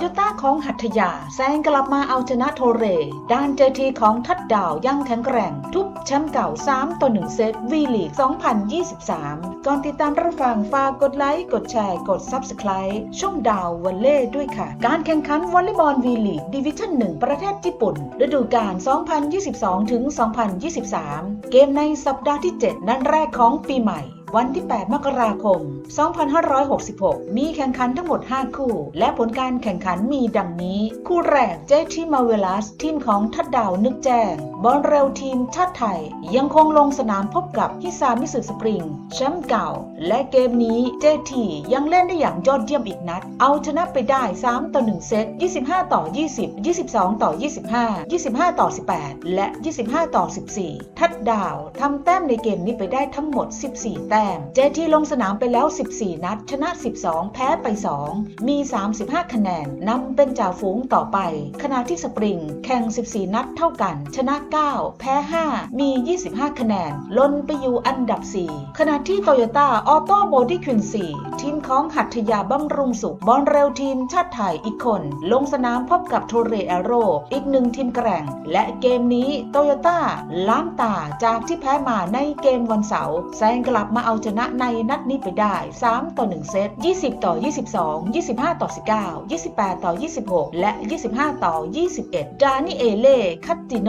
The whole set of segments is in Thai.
โยต้าของหัตถยาแซงกลับมาเอาชนะโทเร ด้านเจทีของทัดดาวยังแข็งแกร่ง ทุบแชมป์เก่า 3 ต่อ 1 เซตวีลีก 2023 ก่อนติดตามรับฟังฝากกดไลค์ กดแชร์ กด Subscribe ช่องดาววันเล่ด้วยค่ะ การแข่งขันวอลเลย์บอลวีลีกดิวิชั่น 1 ประเทศญี่ปุ่น ฤดูกาล 2022 ถึง 2023 เกมในสัปดาห์ที่ 7 นัดแรกของปีใหม่ วันที่ 8 มกราคม 2566 มีแข่งขันทั้งหมด 5 คู่ และผลการแข่งขันมีดังนี้ คู่แรกเจทีมาเวลัส ทีมของทัดดาวนึกแจ้ง บอลเร็วทีมชาติไทย ยังคงลงสนามพบกับฮิซามิสึสปริง แชมป์เก่า และเกมนี้เจทียังเล่นได้อย่างยอดเยี่ยมอีกนัด เอาชนะไปได้ 3 ต่อ 1 เซต 25 ต่อ 20 22 ต่อ 25 25 ต่อ 18 และ 25 ต่อ 14 ทัดดาวทำแต้มในเกมนี้ไปได้ทั้งหมด 14 แต้มเจทีลงสนามไปแล้ว 14 นัด ชนะ 12 แพ้ไป 2 มี 35 คะแนนนำเป็นจ่าฝูงต่อไป ขณะที่สปริง แข่ง 14 นัดเท่ากัน ชนะ 9 แพ้ 5 มี 25 คะแนนล้นไปอยู่อันดับ 4 ขณะที่โตโยต้าออโต้โบดี้ควินซีทีมของหัตยาบำรุงสุขบอลเร็วทีมชาติไทยอีกคน ลงสนามพบกับโทเรอโร อีกหนึ่งทีมแกร่ง และเกมนี้โตโยต้าล้างตาจากที่แพ้มาในเกมวันเสาร์แซงกลับมาเอาาชนะในนัดนี้ไปได้ 3 ต่อ 1 เซต 20 ต่อ 22 25 ต่อ 19 28 ต่อ 26 และ 25 ต่อ 21 ดานิเอเล่ คัตติโน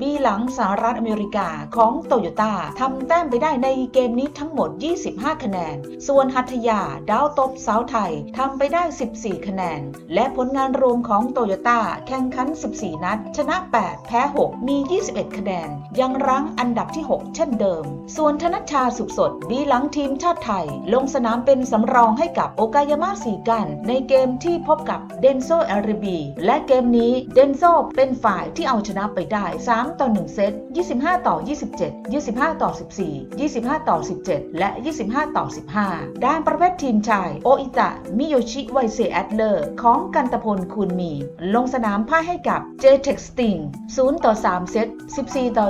บีหลังสหรัฐอเมริกาของโตโยต้าทำแต้มไปได้ในเกมนี้ทั้งหมด 25 คะแนน ส่วนหัตถยาดาวตบสาวไทยทำไปได้ 14 คะแนน และผลงานรวมของโตโยต้าแข่งขัน 14 นัด ชนะ 8 แพ้ 6 มี 21 คะแนน ยังรั้งอันดับที่ 6 เช่นเดิม ส่วนธนชาสุขสด บีหลังทีมชาติไทย ลงสนามเป็นสำรองให้กับโอกายาม่าสีกัน ในเกมที่พบกับเดนโซเอริบีและเกมนี้เดนโซเป็นฝ่ายที่เอาชนะไปได้ 3ต่อ 1 เซต 25 ต่อ 27 25 ต่อ 14 25 ต่อ 17 และ 25 ต่อ 15 ด้านประเภททีมชาย โออิตะ มิโยชิ ไวเซแอดเลอร์ ของกันตพลคูณมี ลงสนามพ่ายให้กับเจเท็กสติง0ต่อ 3 เซต 14 ต่อ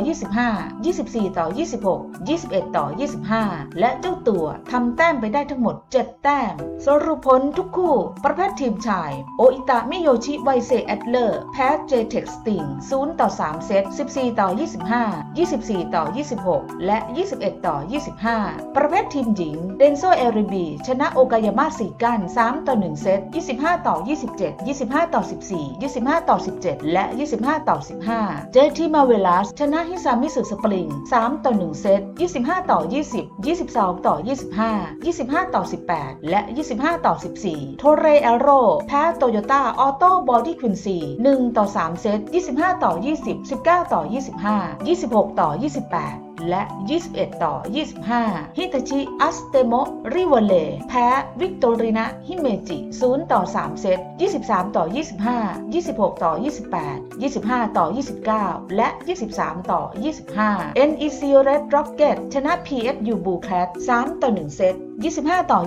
25 24 ต่อ 26 21 ต่อ 25 และเจ้าตัวทำแต้มไปได้ทั้งหมด 7 แต้ม สรุปผลทุกคู่ ประเภททีมชาย โออิตะ มิโยชิ ไวเซแอดเลอร์ แพ้เจเท็กสติง0ต่อ 3 เซต14ต่อ 25 24 ต่อ 26 และ 21 ต่อ 25 ประเภททีมหญิง เดนโซเอริบี ชนะโอกายาม่าสีกัน 3 ต่อ 1 เซต 25 ต่อ 27 25 ต่อ 14 25 ต่อ 17 และ 25 ต่อ 15 เจทีมาเวลัส ชนะฮิซามิสึสปริง 3 ต่อ 1 เซต 25 ต่อ 20 22 ต่อ 25 25 ต่อ 18 และ 25 ต่อ 14 โทเรเอโร แพ้โตโยต้าออโต้บอดี้ควินซี1ต่อ 3 เซต 25 ต่อ 20 19 ต่อ25 26 ต่อ 28 และ 21 ต่อ 25 ฮิตาชิอัสเตโมริวเลแพ้วิกตอรินะฮิเมจิ 0 ต่อ 3 เซต 23 ต่อ 25 26 ต่อ 28 25 ต่อ 29 และ 23 ต่อ 25 NEC Red Rocket ชนะ PFU Blue Cat 3 ต่อ 1 เซต25 ต่อ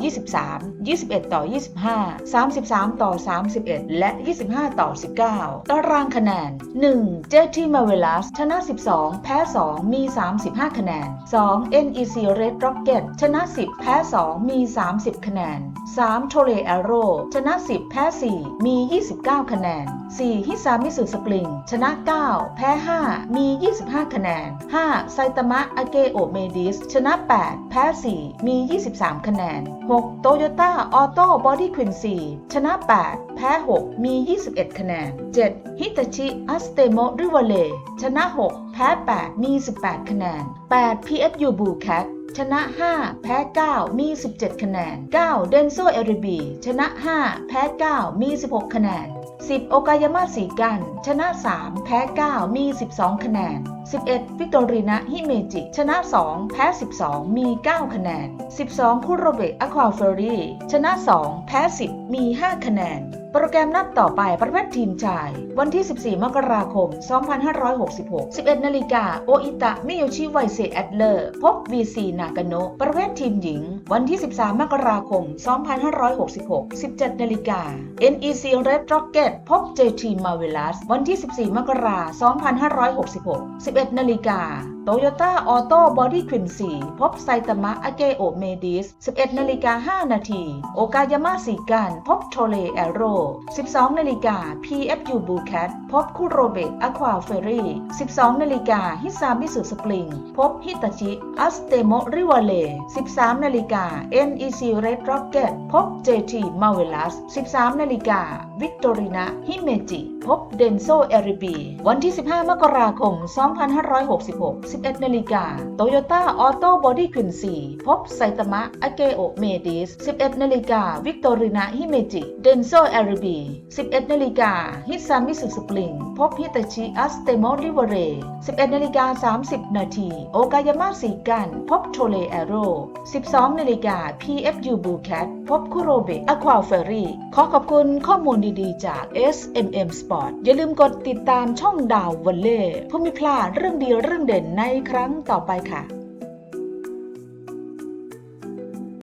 23 21 ต่อ 25 33 ต่อ 31 และ 25 ต่อ 19 ตารางคะแนน 1. เจทีมาเวลัสชนะ 12 แพ้ 2 มี 35คะแนน 2. NEC Red Rocket ชนะ 10 แพ้ 2 มี 30 คะแนน 3. โทเร a อโรชนะ 10 แพ้ 4 มี 29 คะแนน 4. ฮิซามิสึสปริง ชนะ 9 แพ้ 5 มี 25 คะแนน 5. ไซตามะอาเกโอเมดิส ชนะ 8 แพ้ 4 มี 23 คะแนน 6. โตโยต้าออโต้บอดี้ควินซีชนะ 8 แพ้ 6 มี 21 คะแนน 7. ฮิตาชิอัสเตโมริวเล ชนะ 6 พ้8มี 18 คะแนน 8. PFU Blue Cat ชนะ 5 แพ้ 9 มี 17 คะแนน 9. เดนโซเอริบี ชนะ 5 แพ้ 9 มี 16 คะแนน 10. โอกายาม่าสีกัน ชนะ 3 แพ้ 9 มี 12 คะแนน 11. วิกตอรีนะฮิเมจิ ชนะ 2 แพ้ 12 มี 9 คะแนน 12 คุโรเบะอควาเฟอรี่ ชนะ 2 แพ้ 10 มี 5 คะแนนโปรแกรมนัดต่อไปประเภททีมชาย วันที่ 14 มกราคม 2566 11 นาฬิกา โออิตะ มิโยชิ ไวเซแอดเลอร์ พบ VC นากาโนะประเภททีมหญิง วันที่ 13 มกราคม 2566 17 นาฬิกา NEC Red Rocket พบ JT Marvelous วันที่ 14 มกราคม 2566 11นาฬิกาโตโยต้าออโต้บอดี้ควินซีพบไซตามะอาเกโอเมดิส 11นาฬิกา5นาทีโอกายาม่าสีกันพบโทเลแอโร 12นาฬิกา PFU บูแคทพบคุโรเบตอควาเฟรี่ 12นาฬิกาฮิซามิสุสปริง พบฮิตาชิอัสเตโมริวาเล 13นาฬิกา NEC Red Rocket พบ JT m a r v e l o u s 13นาฬิกาวิกตอรินาฮิเมจิ พบเดนโซเอริบี วันที่ 15 มกราคม 2566 11 นาฬิกา โตโยต้าออโต้บอดี้ควินซีพบไซตามะอาเกโอเมดิส 11 นาฬิกา วิกตอรินาฮิเมจิ เดนโซเอริบี 11 นาฬิกา ฮิซามิสุสปริง พบฮิตาชิอัสเตโมริวเร 11 นาฬิกา 30 นาที โอกายาม่าสีกัน พบโทเลแอโร 12 นาฬิกา PFU บูแคทพบคุโรเบะอควาเฟรี่ ขอขอบคุณข้อมูลดีๆ จาก SMM Sport อย่าลืมกดติดตามช่องดาววันเล่เพื่อไม่พลาดเรื่องดีเรื่องเด่นในครั้งต่อไปค่ะ